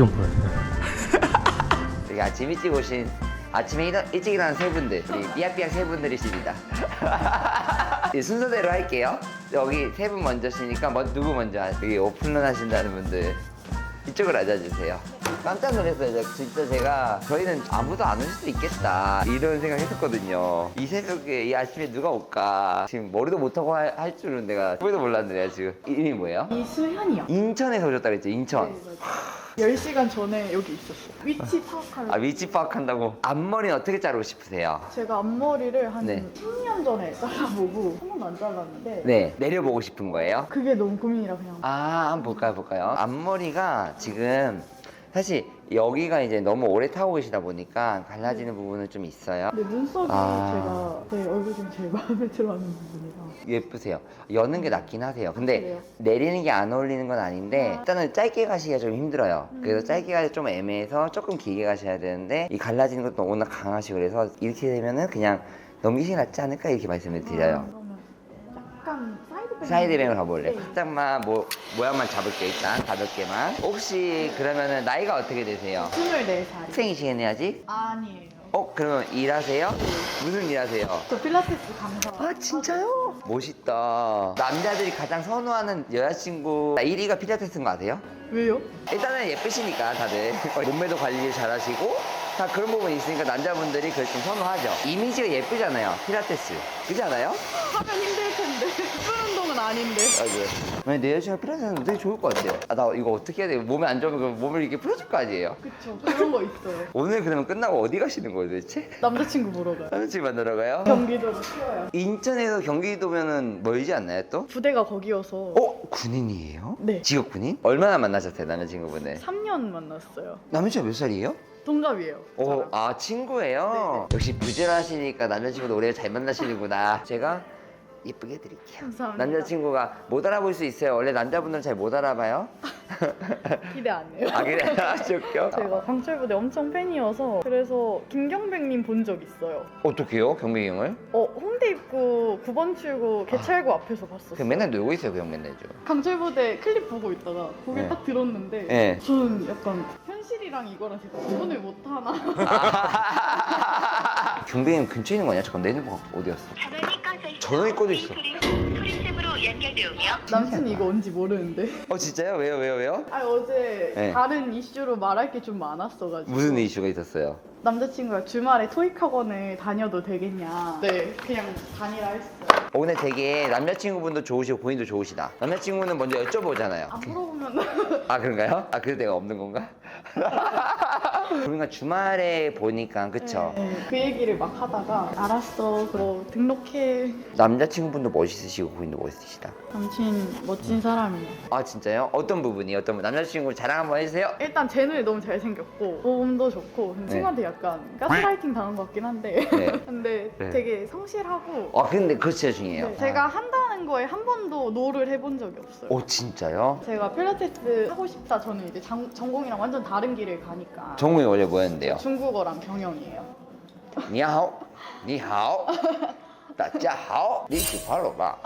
지금 보여요. 여기 아침 일찍 오신 아침에 일어, 일찍 일어난 세 분들 우리 삐약삐약 세 분들이십니다. 이 순서대로 할게요. 여기 세 분 먼저시니까 뭐, 누구 먼저 하- 여기 오픈런 하신다는 분들 이쪽으로 앉아주세요. 깜짝 놀랐어요. 저- 진짜 제가 저희는 아무도 안 올 수도 있겠다. 이런 생각 했었거든요. 이 새벽에 이 아침에 누가 올까? 지금 머리도 못하고 할, 할 줄은 내가 꿈에도 몰랐는데 지금. 이름이 뭐예요? 이수현이요. 인천에서 오셨다 그랬죠 인천 10시간 전에 여기 있었어요. 위치 파악하려고. 아 위치 파악한다고 앞머리는 어떻게 자르고 싶으세요? 제가 앞머리를 한 네. 10년 전에 잘라보고 한 번도 안 잘랐는데 네 내려보고 싶은 거예요? 그게 너무 고민이라 그냥 아 한번 볼까요 볼까요 앞머리가 지금 사실 여기가 이제 너무 오래 타고 계시다 보니까 갈라지는 부분은 좀 있어요 근데 눈썹이 아. 제가 제 얼굴 중에 제일 마음에 들어하는 부분이라 예쁘세요 여는 게 낫긴 하세요 근데 그래요? 내리는 게 안 어울리는 건 아닌데 아. 일단은 짧게 가시기가 좀 힘들어요 음. 그래서 짧게 가기 좀 애매해서 조금 길게 가셔야 되는데 이 갈라지는 것도 워낙 강하시고 그래서 이렇게 되면은 그냥 너무 이게 낫지 않을까 이렇게 말씀을 드려요 아, 그러면 약간 사이드뱅 사이드뱅을 가볼래? 네. 살짝만 뭐 모양만 잡을게 일단 가볍게만 혹시 그러면은 나이가 어떻게 되세요? 24살 학생이시겠네 아직? 아니에요 어 그러면 일하세요? 무슨 일하세요? 저 필라테스 강사 아 진짜요? 멋있다 남자들이 가장 선호하는 여자친구 1위가 필라테스인 거 아세요? 왜요? 일단은 예쁘시니까 다들 몸매도 관리 잘하시고 다 그런 부분이 있으니까 남자분들이 그걸 좀 선호하죠 이미지가 예쁘잖아요 필라테스 그렇지 않아요? 하면 힘들 텐데 아닌데 맞아요. 만약 내 여자친구가 필요하면 되게 좋을 것 같아요. 아, 나 이거 어떻게 해야 돼? 몸에 안 좋으면 그 몸을 이렇게 풀어줄 거 아니에요? 그쵸 그런 거 있어요 오늘 그러면 끝나고 어디 가시는 거예요 도대체? 남자친구 보러 가요 남자친구 만나러 가요? 경기도로 튀어요 인천에서 경기도면은 멀지 않나요 또? 부대가 거기여서 어? 군인이에요? 네. 직업 군인? 얼마나 만나셨어요 남자친구분을? 3년 만났어요 남자친구 몇 살이에요? 동갑이에요 어, 저랑. 아 친구예요? 역시 부지런하시니까 남자친구도 오래 잘 만나시는구나 제가 예쁘게 해드릴게요 감사합니다 남자친구가 못 알아볼 수 있어요 원래 남자분들은 잘 못 알아봐요 기대 안 해요 아 그래? 아주 웃겨 제가 강철부대 엄청 팬이어서 그래서 김경백님 본 적 있어요 어떻게요 경민이 형을? 어 홍대 입구 9번 출구 개찰구 앞에서 봤었어요 그 맨날 놀고 있어요 그 형 맨날 좀 강철부대 클립 보고 있다가 고개 네. 딱 들었는데 네. 저는 약간 현실이랑 이거랑 제가 구분을 못 하나 경빈이 형 근처에 있는 거 아니야? 잠깐 내 핸드폰 어디 갔어? 전원 프린셉으로 연결되오며 남친이 이거 뭔지 모르는데 어 진짜요? 왜요 왜요 왜요? 아 어제 네. 다른 이슈로 말할 게 좀 많았어가지고 무슨 이슈가 있었어요? 남자친구가 주말에 토익 학원을 다녀도 되겠냐 네 그냥 다니라 했어요 어, 오늘 되게 남자친구분도 좋으시고 본인도 좋으시다 남자친구는 먼저 여쭤보잖아요 안 물어보면 아 그런가요? 아 그래도 내가 없는 건가? 그러니까 주말에 보니까 그쵸? 네, 그 얘기를 막 하다가 알았어 그럼 등록해 남자친구분도 멋있으시고 본인도 멋있으시다 남친 멋진 사람이에요 아 진짜요? 어떤 부분이 어떤 부분? 남자친구 자랑 한번 해주세요 일단 쟤는 너무 잘생겼고 몸도 좋고 네. 친구한테 약간 가스라이팅 당한 것 같긴 한데 네. 근데 네. 되게 성실하고 아 근데 그거 진짜 중요해요 네, 제가 한다는 거에 한 번도 노를 해본 적이 없어요 오 진짜요? 제가 필라테스 하고 싶다 저는 이제 장- 전공이랑 완전 다른 길을 가니까 제목이 원래 뭐였는데요? 중국어랑 병영이에요. 니하오, 니하오. 大家好，你是바로 봐.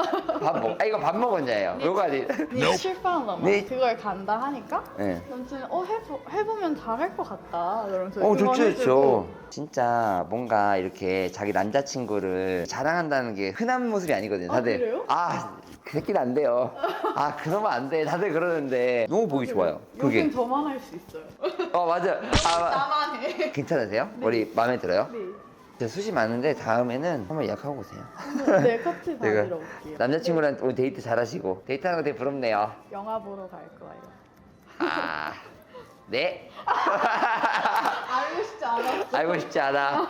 밥 먹. 아 이거 밥 먹었냐요? 요거 아니. 니 실패한다 막 네. 그걸 간다 하니까 네. 남친은 어 해보, 해보면 잘할 것 같다 이러면서 어 좋죠 응원해주고. 좋죠. 진짜 뭔가 이렇게 자기 남자친구를 자랑한다는 게 흔한 모습이 아니거든요. 아, 다들. 그래요? 아, 그 새끼는 안 돼요. 아 그러면 안 돼. 다들 그러는데 너무 보기 좋아요. 그게. 요즘 저만 할 수 있어요 어 맞아. 아 마- 나만 해 괜찮으세요? 머리 마음에 들어요? 네. 진짜 수시 많은데 다음에는 한번 예약하고 오세요. 네 제가 받으러 올게요 남자친구랑 오늘 데이트 잘하시고 데이트하는 거 되게 부럽네요. 영화 보러 갈 거예요 아, 네. 알고 싶지 않았어 알고 싶지 않아.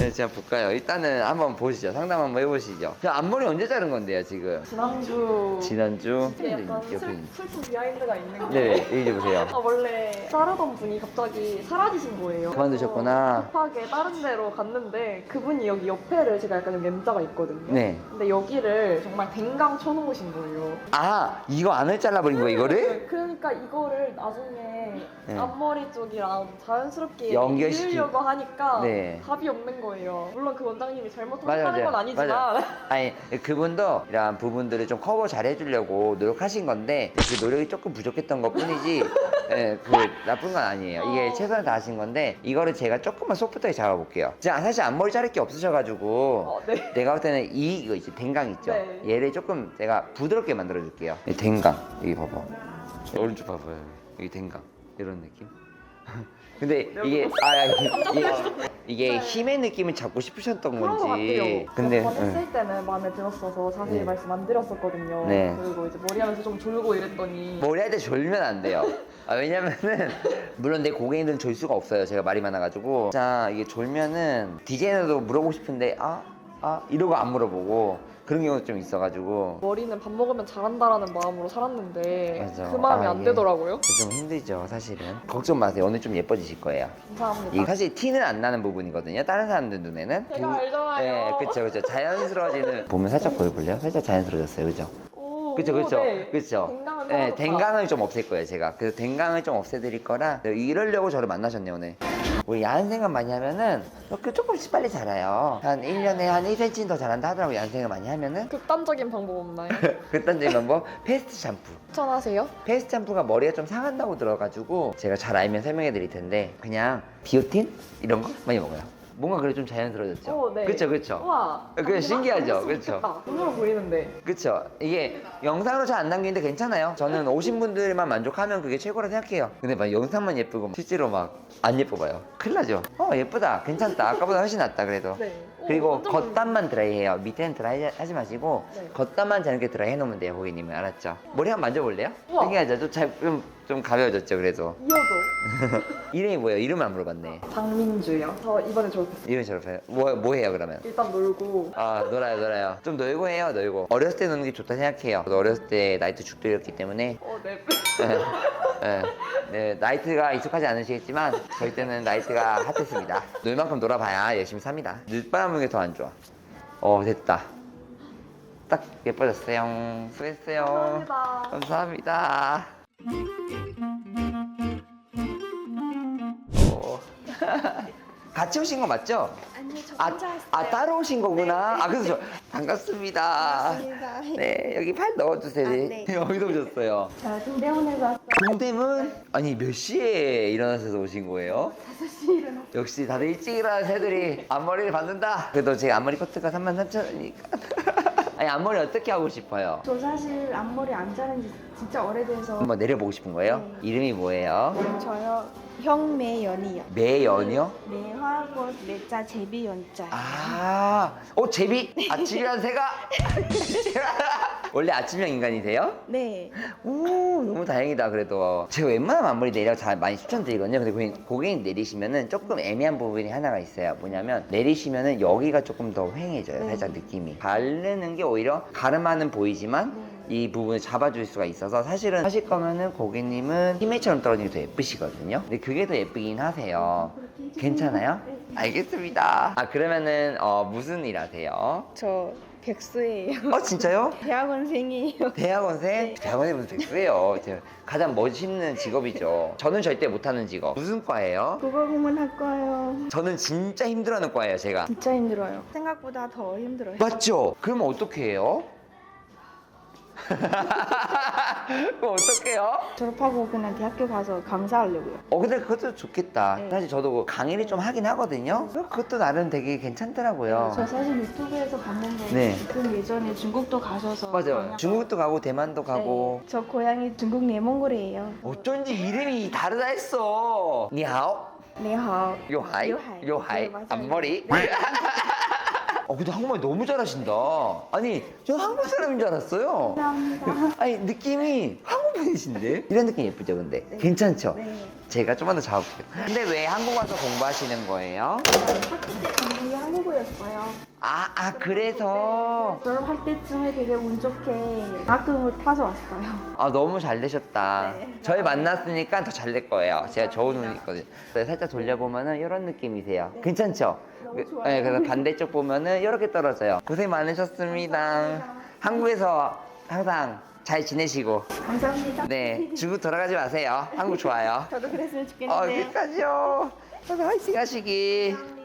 네, 제가 볼까요? 일단은 한번 보시죠. 상담 한번 해보시죠. 저 앞머리 언제 자른 건데요, 지금? 지난주 지난주? 네, 약간 옆에 슬, 있는- 슬픈 비하인드가 있는 게 네, 얘기해 보세요. 아, 원래 자르던 분이 갑자기 사라지신 거예요. 그만두셨구나. 그래서 급하게 다른 데로 갔는데 그분이 여기 옆에를 제가 약간 좀 M자가 있거든요. 네. 근데 여기를 정말 댕강 쳐놓으신 거예요. 아, 이거 안을 잘라버린 거예요, 이거를? 네, 그러니까 이거를 나중에 네. 앞머리 쪽이랑 자연스럽게 연결시키- 이으려고 하니까 네. 답이 없는 맞는 거예요. 물론 그 원장님이 잘못하는 맞아, 맞아. 건 아니지만 맞아. 아니 그분도 이런 부분들을 좀 커버 잘 해주려고 노력하신 건데 그 노력이 조금 부족했던 것 뿐이지 예, 그 나쁜 건 아니에요 이게 어. 최선을 다하신 건데 이거를 제가 조금만 소프트하게 잡아볼게요 자 사실 앞머리 자를 게 없으셔가지고 어, 네. 내가 볼 때는 이 이거 있지 댕강 있죠 네. 얘를 조금 제가 부드럽게 만들어 줄게요 이 댕강 여기 봐봐 오른쪽 봐봐요 여기 댕강 이런 느낌 근데 이게 아 야, 이게, 이게 힘의 느낌을 잡고 싶으셨던 그런 거 건지 같아요. 근데 근데 응. 했을 때는 마음에 들었어서 자세히 네. 말씀 안 드렸었거든요. 네. 그리고 이제 머리하면서 좀 졸고 이랬더니 머리 할 때 졸면 안 돼요. 아, 왜냐면은 물론 내 고객님들은 졸 수가 없어요. 제가 말이 많아가지고 자 이게 졸면은 디자이너도 물어보고 싶은데 아 아 이러고 안 물어보고 그런 경우도 좀 있어가지고 머리는 밥 먹으면 잘한다라는 마음으로 살았는데 맞아. 그 마음이 아, 안 이게 되더라고요. 좀 힘들죠 사실은. 걱정 마세요. 오늘 좀 예뻐지실 거예요. 감사합니다. 이게 사실 티는 안 나는 부분이거든요. 다른 사람들 눈에는. 제가 알잖아요. 네, 그쵸, 그쵸. 자연스러워지는. 보면 살짝 보여볼래요? 살짝 자연스러워졌어요, 그죠? 오, 그쵸, 오, 그쵸, 네. 그쵸. 댕강은 네, 사라졌다. 댕강을 좀 없앨 거예요, 제가. 그래서 댕강을 좀 없애드릴 거라 네, 이러려고 저를 만나셨네요, 오늘. 우리 야한 생각 많이 하면은 이렇게 조금씩 빨리 자라요. 한 1년에 한 1cm 더 자란다 하더라고요, 야한 생각 많이 하면은. 극단적인 방법 없나요? 점은 뭐 페스트 샴푸. 추천하세요? 페스트 샴푸가 머리가 좀 상한다고 들어가지고 제가 잘 알면 설명해 드릴 텐데 그냥 비오틴 이런 거 많이 먹어요. 뭔가 그래 좀 자연스러워졌죠. 오, 네. 그쵸 그쵸. 우와. 그게 아, 신기하죠? 그쵸? 눈으로 보이는데. 그쵸. 이게 영상으로 잘 안 남기는데 괜찮아요. 저는 오신 분들만 만족하면 그게 최고라 생각해요. 근데 막 영상만 예쁘고 실제로 막 안 예뻐 봐요. 큰일 나죠. 어 예쁘다. 괜찮다. 아까보다 훨씬 낫다 그래도. 네. 오, 그리고 완전 겉단만 드라이해요. 밑에는 드라이 하지 마시고 네. 겉단만 자르게 드라이 해놓으면 돼요, 고객님은 알았죠? 머리 한번 만져볼래요? 우와. 신기하죠? 좀, 잘, 좀, 좀 가벼워졌죠, 그래도. 이어도. 이름이 뭐예요? 이름 안 물어봤네. 장민주요. 저 이번에 졸업했어요. 이름 졸업해요. 뭐, 뭐 해요, 그러면? 일단 놀고 아, 놀아요, 놀아요. 좀 놀고 해요, 놀고. 어렸을 때 노는 게 좋다 생각해요. 저도 어렸을 때 나이트 죽들였기 때문에. 어, 네. 네, 네, 네, 나이트가 익숙하지 않으시겠지만, 저희 때는 나이트가 핫했습니다. 놀 만큼 놀아봐야 열심히 삽니다. 늦바람 부는 게더 안 좋아. 어, 됐다. 딱 예뻐졌어요. 수고했어요. 감사합니다. 감사합니다. 어. 같이 오신 거 맞죠? 아니요, 저 아, 혼자 왔어요. 아 따로 오신 거구나. 아 그래서 저 반갑습니다. 반갑습니다. 네 여기 팔 넣어주세요. 아, 네. 여기도 오셨어요. 저 동대원에서 동대문? 아니 몇 시에 일어나셔서 오신 거예요? 5시 일어났어요. 역시 다들 일찍 일어나는 새들이 앞머리를 받는다. 그래도 제 앞머리 커트가 33,000 원이니까. 아니 앞머리 어떻게 하고 싶어요? 저 사실 앞머리 안 자른 지 진짜 오래돼서 한번 내려보고 싶은 거예요? 네. 이름이 뭐예요? 저요 형매연이요. 매연이요? 매화꽃 매자 제비 연자. 아, 어 제비 아침이란 새가 원래 아침형 인간이세요? 네. 오 너무 다행이다 그래도 제가 웬만하면 앞머리 내려 잘 많이 추천드리거든요 근데 고객, 고객님 내리시면은 조금 애매한 부분이 하나가 있어요 뭐냐면 내리시면은 여기가 조금 더 휑해져요 네. 살짝 느낌이 바르는 게 오히려 가르마는 보이지만 이 부분을 잡아줄 수가 있어서 사실은 하실 거면은 고객님은 히메처럼 떨어지는 게더 예쁘시거든요 근데 그게 더 예쁘긴 하세요. 괜찮아요? 네. 알겠습니다 아 그러면은 어, 무슨 일 하세요? 저 백수예요. 어 진짜요? 대학원생이에요. 대학원생? 대학원생 무슨 백수예요. 제가 가장 멋있는 직업이죠. 저는 절대 못하는 직업. 무슨 과예요? 국어 공문할 거예요. 저는 진짜 힘들어하는 과예요, 제가. 진짜 힘들어요. 생각보다 더 힘들어요. 맞죠? 그럼 어떻게 해요? 그럼 어떡해요? 졸업하고 그냥 대학교 가서 강사하려고요. 어 근데 그것도 좋겠다. 네. 사실 저도 강의를 좀 하긴 하거든요. 그것도 나름 되게 괜찮더라고요. 저 사실 유튜브에서 봤는데 네. 그 예전에 중국도 가셔서 맞아요. 강의- 중국도 가고 대만도 가고 네, 저 고향이 중국 내몽골이에요. 어쩐지 이름이 다르다 했어. 니하오. 네하. 요하이? 요하이. 요하이? 네, 맞아요. 앞머리? 어, 근데 한국말 너무 잘하신다. 아니, 저 한국 사람인 줄 알았어요. 감사합니다. 아니, 느낌이 한 국 분이신데? 이런 느낌 예쁘죠, 근데? 괜찮죠? 네. 제가 좀만 더 잡아볼게요. 근데 왜 한국 와서 공부하시는 거예요? 학교 때 전공이 한국어였어요. 아, 아, 그래서. 졸업할 때쯤에 되게 운 좋게 학급을 타서 왔어요. 아, 너무 잘 되셨다. 네. 저희 만났으니까 더 잘 될 거예요. 제가 좋은 운이 있거든요. 네, 살짝 돌려보면은 이런 느낌이세요. 괜찮죠? 너무 그- 좋아요. 네, 그래서 반대쪽 보면은 이렇게 떨어져요. 고생 많으셨습니다. 한국에서 항상 잘 지내시고, 감사합니다. 네, 중국 돌아가지 마세요. 한국 좋아요. 저도 그랬으면 어, 좋겠는데. 끝까지요. 화이팅 하시기.